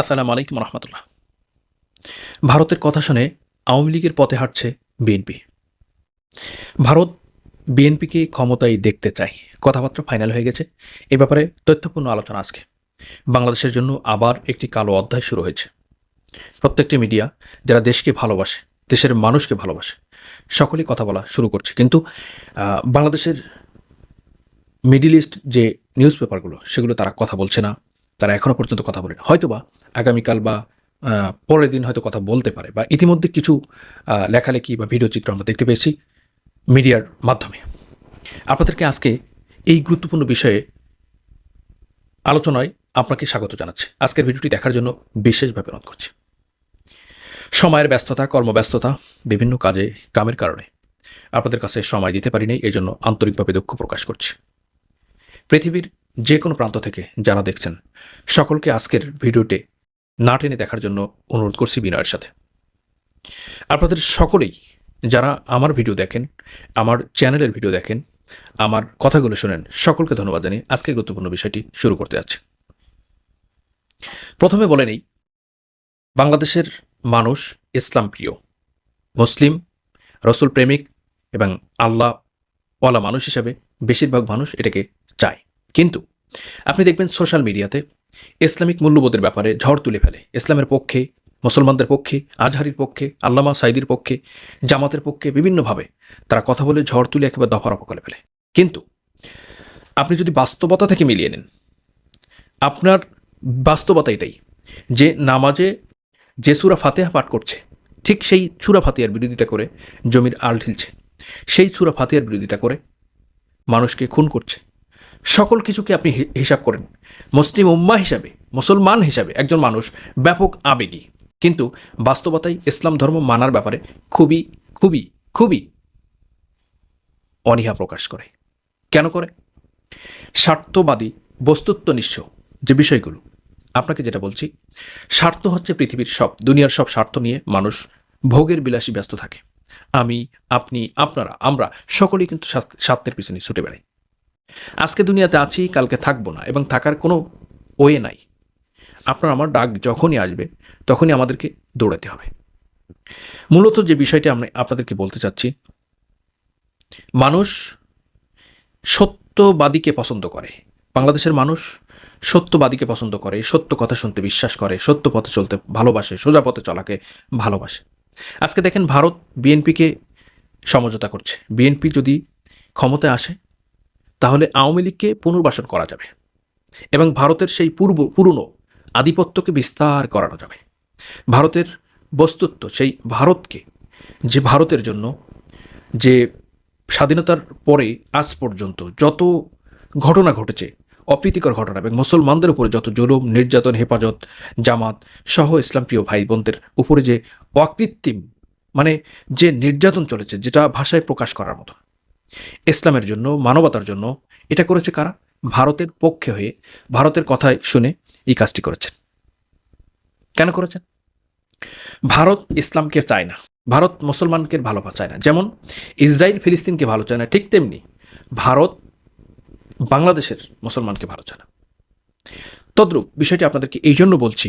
আসসালামু আলাইকুম রহমতুল্লাহ। ভারতের কথা শুনে আওয়ামী লীগের পথে হাঁটছে বিএনপি। ভারত বিএনপিকে ক্ষমতায় দেখতে চায়। কথাবার্তা ফাইনাল হয়ে গেছে। এ ব্যাপারে তথ্যপূর্ণ আলোচনা আজকে। বাংলাদেশের জন্য আবার একটি কালো অধ্যায় শুরু হয়েছে। প্রত্যেকটি মিডিয়া যারা দেশকে ভালোবাসে, দেশের মানুষকে ভালোবাসে, সকলেই কথা বলা শুরু করছে। কিন্তু বাংলাদেশের মিডিল ইস্ট যে নিউজ পেপারগুলো সেগুলো তারা কথা বলছে না। তারা এখনও পর্যন্ত কথা বলে না হয়তোবা আগামীকাল বা পরের দিন হয়তো কথা বলতে পারে বা ইতিমধ্যে কিছু লেখালেখি বা ভিডিও চিত্র আমরা দেখতে পেয়েছি মিডিয়ার মাধ্যমে। আপনাদেরকে আজকে এই গুরুত্বপূর্ণ বিষয়ে আলোচনায় আপনাকে স্বাগত জানাচ্ছি। আজকের ভিডিওটি দেখার জন্য বিশেষভাবে অনুরোধ করছি। সময়ের ব্যস্ততা, কর্মব্যস্ততা বিভিন্ন কাজে কামের কারণে আপনাদের কাছে সময় দিতে পারিনি এই জন্য আন্তরিকভাবে দুঃখ প্রকাশ করছি। পৃথিবীর যে কোনো প্রান্ত থেকে যারা দেখছেন, সকলকে আজকের ভিডিওতে না টেনে দেখার জন্য অনুরোধ করছি বিনয়ের সাথে। আপনাদের সকলেই যারা আমার ভিডিও দেখেন, আমার চ্যানেলের ভিডিও দেখেন, আমার কথাগুলো শোনেন, সকলকে ধন্যবাদ জানিয়ে আজকে গুরুত্বপূর্ণ বিষয়টি শুরু করতে যাচ্ছে। প্রথমে বলে নেই, বাংলাদেশের মানুষ ইসলাম প্রিয় মুসলিম, রসুল প্রেমিক এবং আল্লাহ ওয়ালা মানুষ হিসাবে বেশিরভাগ মানুষ এটাকে চায়। কিন্তু আপনি দেখবেন সোশ্যাল মিডিয়াতে ইসলামিক মূল্যবোধের ব্যাপারে ঝড় তুলে ফেলে। ইসলামের পক্ষে, মুসলমানদের পক্ষে, আজহারির পক্ষে, আল্লামা সাইদির পক্ষে, জামাতের পক্ষে বিভিন্নভাবে তারা কথা বলে ঝড় তুলে একেবারে দফারফা করে ফেলে। কিন্তু আপনি যদি বাস্তবতা থেকে মিলিয়ে নেন, আপনার বাস্তবতা এটাই যে নামাজে যে সুরা ফাতেহা পাঠ করছে, ঠিক সেই সুরা ফাতিহার বিরোধিতা করে জমির আল ঢিলছে। সেই সুরা ফাতিহার বিরোধিতা করে মানুষকে খুন করছে। সকল কিছুকে আপনি হিসাব করেন। মুসলিম উম্মা হিসাবে, মুসলমান হিসাবে একজন মানুষ ব্যাপক আবেগী। কিন্তু বাস্তবতায় ইসলাম ধর্ম মানার ব্যাপারে খুবই খুবই খুবই অনীহা প্রকাশ করে। কেন করে? স্বার্থবাদী বস্তুত্ব নিঃস্ব যে বিষয়গুলো, আপনাকে যেটা বলছি, স্বার্থ হচ্ছে পৃথিবীর সব, দুনিয়ার সব স্বার্থ নিয়ে মানুষ ভোগের বিলাসী ব্যস্ত থাকে। আমি, আপনি, আপনারা, আমরা সকলেই কিন্তু স্বার্থের পিছনে ছুটে বেড়াই। আজকে দুনিয়াতে আছি, কালকে থাকব না এবং থাকার কোনো ওয়ে নাই। আপনার আমার ডাক যখনই আসবে, তখনই আমাদেরকে দৌড়াতে হবে। মূলত যে বিষয়টি আমরা আপনাদেরকে বলতে চাচ্ছি, মানুষ সত্যবাদীকে পছন্দ করে। বাংলাদেশের মানুষ সত্যবাদীকে পছন্দ করে, সত্য কথা শুনতে বিশ্বাস করে, সত্য পথে চলতে ভালোবাসে, সোজা পথে চলাকে ভালোবাসে। আজকে দেখেন ভারত বিএনপিকে সমঝোতা করছে। বিএনপি যদি ক্ষমতায় আসে তাহলে আওয়ামী লীগকে পুনর্বাসন করা যাবে এবং ভারতের সেই পূর্ব, পুরনো আধিপত্যকে বিস্তার করানো যাবে। ভারতের বস্তুত্ব, সেই ভারতকে, যে ভারতের জন্য, যে স্বাধীনতার পরে আজ পর্যন্ত যত ঘটনা ঘটেছে, অপ্রীতিকর ঘটনা এবং মুসলমানদের উপরে যত জুলুম, নির্যাতন, হেফাজত, জামাত সহ ইসলামপ্রিয় ভাই বোনদের উপরে যে অকৃত্রিম মানে যে নির্যাতন চলেছে, যেটা ভাষায় প্রকাশ করার মতো ইসলামের জন্য, মানবতার জন্য এটা করেছে কারা? ভারতের পক্ষে হয়ে ভারতের কথায় শুনে এই কাজটি করেছেন। কেন করেছেন? ভারত ইসলামকে চায় না। ভারত মুসলমানকে ভালো চায় না। যেমন ইসরায়েল ফিলিস্তিনকে ভালো চায় না, ঠিক তেমনি ভারত বাংলাদেশের মুসলমানকে ভালো চায় না। তদ্রূপ বিষয়টি আপনাদেরকে এই জন্য বলছি,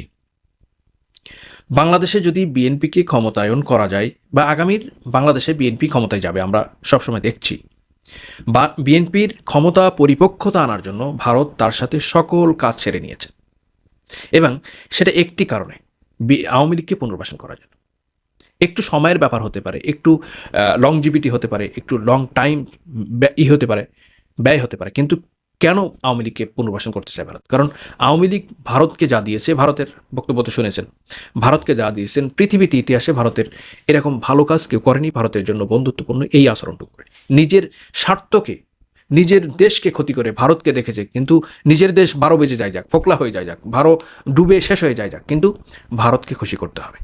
বাংলাদেশে যদি বিএনপিকে ক্ষমতায়ন করা যায় বা আগামীর বাংলাদেশে বিএনপি ক্ষমতায় যাবে, আমরা সবসময় দেখছি বিএনপির ক্ষমতা পরিপক্ষতা আনার জন্য ভারত তার সাথে সকল কাজ ছেড়ে নিয়েছে। এবং সেটা একটি কারণে আওয়ামী লীগকে পুনর্বাসন করার জন্য। একটু সময়ের ব্যাপার হতে পারে, একটু লং জিবিটি হতে পারে, একটু লং টাইম ই হতে পারে, ব্যয় হতে পারে। কিন্তু কেন আওয়ামী লীগকে পুনর্বাসন করতে চায় ভারত? কারণ আওয়ামী লীগ ভারতকে যা দিয়েছে, ভারতের বক্তব্য তো শুনেছেন, ভারতকে যা দিয়েছেন পৃথিবীতে ইতিহাসে ভারতের এরকম ভালো কাজ কেউ করেনি, ভারতের জন্য বন্ধুত্বপূর্ণ এই আচরণটুকু করে। নিজের স্বার্থকে, নিজের দেশকে ক্ষতি করে ভারতকে দেখেছে, কিন্তু নিজের দেশ বারো বেজে যায় যাক, ফোকলা হয়ে যায় যাক ভারত ডুবে শেষ হয়ে যায় যাক, কিন্তু ভারতকে খুশি করতে হবে।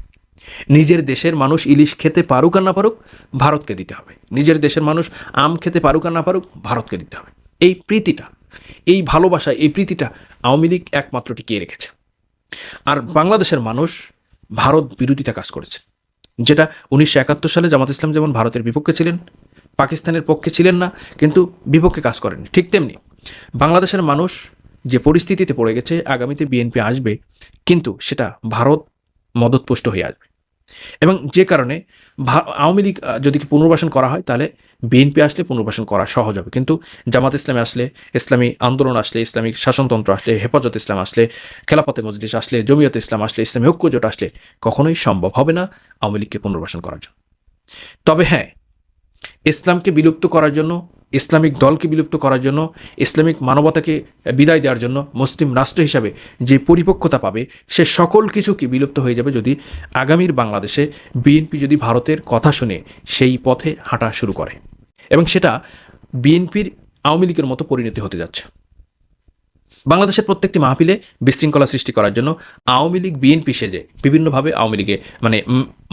নিজের দেশের মানুষ ইলিশ খেতে পারুক আর না পারুক, ভারতকে দিতে হবে। নিজের দেশের মানুষ আম খেতে পারুক আর না পারুক, ভারতকে দিতে হবে। এই প্রীতিটা এই ভালোবাসা, এই প্রীতিটা আওয়ামী লীগ একমাত্র টিকিয়ে রেখেছে। আর বাংলাদেশের মানুষ ভারত বিরোধিতা কাজ করেছে, যেটা উনিশশো একাত্তর সালে জামাত ইসলাম যেমন ভারতের বিপক্ষে ছিলেন, পাকিস্তানের পক্ষে ছিলেন না, কিন্তু বিপক্ষে কাজ করেন ঠিক তেমনি বাংলাদেশের মানুষ যে পরিস্থিতিতে পড়ে গেছে, আগামীতে বিএনপি আসবে, কিন্তু সেটা ভারত মদতপুষ্ট হয়ে আসবে। এবং যে কারণে আওয়ামী লীগ যদি পুনর্বাসন করা হয়, তাহলে বিএনপি আসলে পুনর্বাসন করা সহজ হবে। কিন্তু জামাত ইসলামে আসলে, ইসলামী আন্দোলন আসলে ইসলামিক শাসনতন্ত্র আসলে, হেফাজত ইসলাম আসলে খেলাফতে মজলিস আসলে, জমিয়ত ইসলাম আসলে, ইসলামী ঐক্যজোট আসলে কখনোই সম্ভব হবে না আওয়ামী লীগকে পুনর্বাসন করার জন্য। তবে হ্যাঁ ইসলামকে বিলুপ্ত করার জন্য ইসলামিক দলকে বিলুপ্ত করার জন্য, ইসলামিক মানবতাকে বিদায় দেওয়ার জন্য মুসলিম রাষ্ট্র হিসাবে যে পরিপক্কতা পাবে, সে সকল কিছু কি বিলুপ্ত হয়ে যাবে যদি আগামীর বাংলাদেশে বিএনপি যদি ভারতের কথা শুনে সেই পথে হাঁটা শুরু করে। এবং সেটা বিএনপির আওয়ামী লীগের মতো পরিণতি হতে যাচ্ছে। বাংলাদেশের প্রত্যেকটি মাহফিলে বিশৃঙ্খলা সৃষ্টি করার জন্য আওয়ামী লীগ বিএনপি সেজে বিভিন্নভাবে আওয়ামী লীগে মানে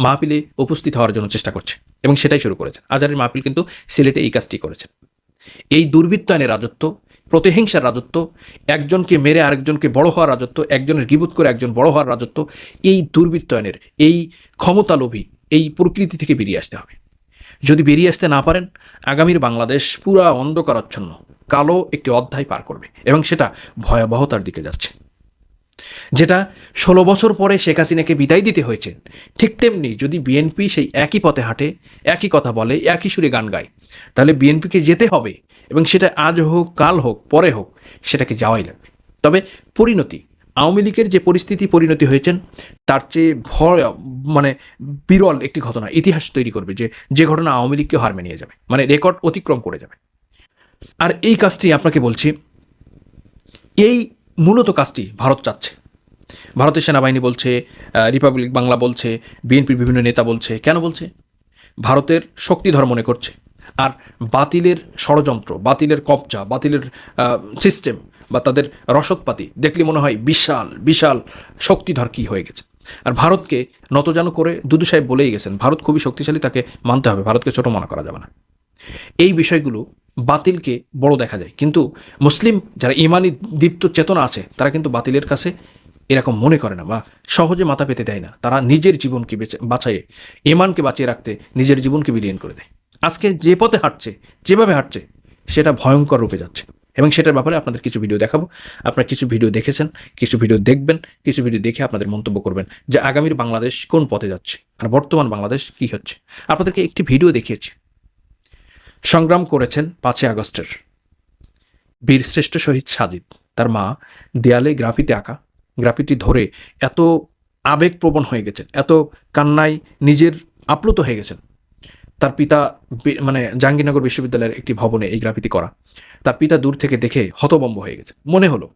মাহফিলে উপস্থিত হওয়ার জন্য চেষ্টা করছে এবং সেটাই শুরু করেছে। আজারের মাহফিল কিন্তু সিলেটে এই কাজটি করেছেন এই দুর্বৃত্তায়নের রাজত্ব, প্রতিহিংসার রাজত্ব, একজনকে মেরে আরেকজনকে বড় হওয়ার রাজত্ব, একজনের গিবুত করে একজন বড় হওয়ার রাজত্ব, এই দুর্বৃত্তায়নের, এই ক্ষমতালোভী, এই প্রকৃতি থেকে বেরিয়ে আসতে হবে। যদি বেরিয়ে আসতে না পারেন, আগামীর বাংলাদেশ পুরা অন্ধকারাচ্ছন্ন, কালো একটি অধ্যায় পার করবে এবং সেটা ভয়াবহতার দিকে যাচ্ছে। যেটা ষোলো বছর পরে শেখ হাসিনাকে বিদায় দিতে হয়েছে। ঠিক তেমনি যদি বিএনপি সেই একই পথে হাঁটে, একই কথা বলে, একই সুরে গান গায়, তাহলে বিএনপিকে যেতে হবে এবং সেটা আজ হোক, কাল হোক, পরে হোক, সেটাকে যাওয়াই লাগবে। তবে পরিণতি, আওয়ামী লীগের যে পরিস্থিতি পরিণতি হয়েছেন, তার চেয়ে ভয় মানে বিরল একটি ঘটনা, ইতিহাস তৈরি করবে যে যে ঘটনা আওয়ামী লীগকে হার মেনিয়ে যাবে মানে রেকর্ড অতিক্রম করে যাবে। আর এই কাজটি আপনাকে বলছি, এই মূলত কাজটি ভারত চাচ্ছে। ভারতের সেনাবাহিনী বলছে রিপাবলিক বাংলা বলছে বিএনপির বিভিন্ন নেতা বলছে। কেন বলছে? ভারতের শক্তিধর মনে করছে। আর বাতিলের ষড়যন্ত্র, বাতিলের কবজা, বাতিলের সিস্টেম বা তাদের রসদপাতি দেখলে মনে হয় বিশাল বিশাল শক্তিধর কী হয়ে গেছে। আর ভারতকে নতজানু করে দুদু সাহেব বলেই গেছেন, ভারত খুবই শক্তিশালী, তাকে মানতে হবে। ভারতকে ছোট মনে করা যাবে না। এই বিষয়গুলো বাতিলকে বড় দেখা যায়। কিন্তু মুসলিম যারা ইমানি দীপ্ত চেতনা আছে, তারা কিন্তু বাতিলের কাছে এরকম মনে করে না বা সহজে মাথা পেতে দেয় না। তারা নিজের জীবনকে বেঁচে বাঁচাইয়ে ইমানকে বাঁচিয়ে রাখতে নিজের জীবনকে বিলীন করে দেয়। আজকে যে পথে হাঁটছে, যেভাবে হাঁটছে, সেটা ভয়ঙ্কর রূপে যাচ্ছে। এবং সেটার ব্যাপারে আপনাদের কিছু ভিডিও দেখাবো। আপনারা কিছু ভিডিও দেখেছেন, কিছু ভিডিও দেখবেন, কিছু ভিডিও দেখে আপনাদের মন্তব্য করবেন যে আগামীর বাংলাদেশ কোন পথে যাচ্ছে, আর বর্তমান বাংলাদেশ কী হচ্ছে। আপনাদেরকে একটি ভিডিও দেখিয়েছি। সংগ্রাম করেছেন পাঁচই আগস্টের। বীরশ্রেষ্ঠ শহীদ সাজিদ, তার মা দেয়ালে গ্রাফিতে আঁকা গ্রাফিটি ধরে এত আবেগপ্রবণ হয়ে গেছেন, এত কান্নায় নিজের আপ্লুত হয়ে গেছেন। তার পিতা মানে জাহাঙ্গীরনগর বিশ্ববিদ্যালয়ের একটি ভবনে এই গ্রাফিতি করা, তার পিতা দূর থেকে দেখে হতবম্ব হয়ে গেছে। মনে হলো,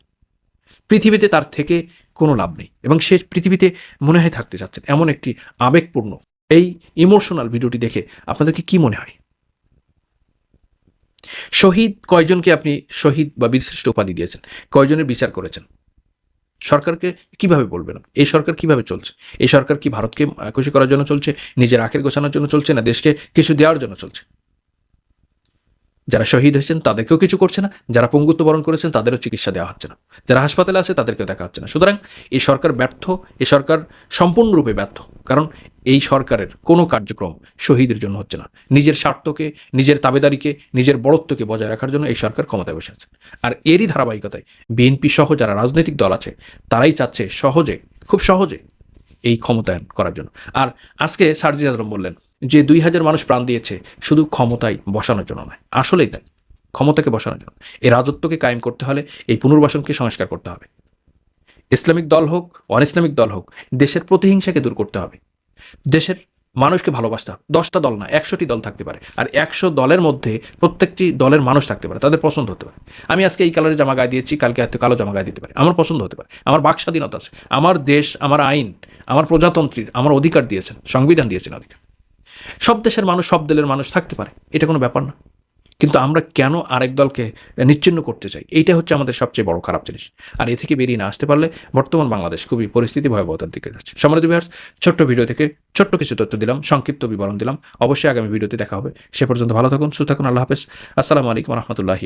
পৃথিবীতে তার থেকে কোনো লাভ নেই এবং সে পৃথিবীতে মনে হয় থাকতে চাচ্ছেন, এমন একটি আবেগপূর্ণ, এই ইমোশনাল ভিডিওটি দেখে আপনাদেরকে কি মনে হয়? শহীদ, কয়জনকে আপনি শহীদ বা বীরশ্রেষ্ঠ উপাধি দিয়েছেন? কয়জনের বিচার করেছেন? সরকারকে কীভাবে বলবেন এই সরকার কীভাবে চলছে? এই সরকার কি ভারতকে খুশি করার জন্য চলছে? নিজের আখের গোছানোর জন্য চলছে? না দেশকে কিছু দেওয়ার জন্য চলছে? যারা শহীদ হয়েছেন তাদেরকেও কিছু করছে না, যারা পঙ্গুত্ব বরণ করেছেন তাদেরও চিকিৎসা দেওয়া হচ্ছে না। যারা হাসপাতালে আছে তাদেরকেও দেখা হচ্ছে না। সুতরাং এই সরকার ব্যর্থ, এই সরকার সম্পূর্ণরূপে ব্যর্থ, কারণ এই সরকারের কোনো কার্যক্রম শহীদের জন্য হচ্ছে না। নিজের স্বার্থকে, নিজের তাবেদারিকে, নিজের বড়ত্বকে বজায় রাখার জন্য এই সরকার ক্ষমতায় বসে আছে। আর এরই ধারাবাহিকতায় বিএনপি সহ যারা রাজনৈতিক দল আছে, তারাই চাচ্ছে সহজে, খুব সহজে এই ক্ষমতায়ন করার জন্য। আর আজকে সার্জি আজরম বললেন যে দুই হাজার মানুষ প্রাণ দিয়েছে শুধু ক্ষমতায় বসানোর জন্য নয়, আসলেই তাই, ক্ষমতাকে বসানোর জন্য। এই রাজত্বকে কায়েম করতে হলে এই পুনর্বাসনকে সংস্কার করতে হবে। ইসলামিক দল হোক অন ইসলামিক দল হোক, দেশের প্রতিহিংসাকে দূর করতে হবে। দেশের মানুষকে ভালোবাসতে হবে। দশটা দল না, একশোটি দল থাকতে পারে। আর একশো দলের মধ্যে প্রত্যেকটি দলের মানুষ থাকতে পারে, তাদের পছন্দ হতে পারে। আমি আজকে এই কালারের জামা গায়ে দিয়েছি, কালকে হয়তো কালো জামা গায়ে দিতে পারে। আমার পছন্দ হতে পারে। আমার বাক স্বাধীনতা আছে। আমার দেশ, আমার আইন, আমার প্রজাতন্ত্রীর, আমার অধিকার দিয়েছেন, সংবিধান দিয়েছেন অধিকার। সব দেশের মানুষ, সব দলের মানুষ থাকতে পারে। এটা কোনো ব্যাপার না। কিন্তু আমরা কেন আরেক দলকে নিচ্ছিন্ন করতে চাই? এইটা হচ্ছে আমাদের সবচেয়ে বড় খারাপ জিনিস। আর এ থেকে বেরিয়ে না আসতে পারলে বর্তমান বাংলাদেশ খুবই পরিস্থিতি ভয়াবহতার দিকে যাচ্ছে। সমৃদ্ধ বিহার ছোট্ট ভিডিও থেকে ছোট্ট কিছু তথ্য দিলাম, সংক্ষিপ্ত বিবরণ দিলাম। অবশ্যই আগামী ভিডিওতে দেখা হবে। সে পর্যন্ত ভালো থাকুন, সুস্থ থাকুন, আল্লাহ হাফেজ। আসসালামু আলাইকুম রহমতুল্লাহি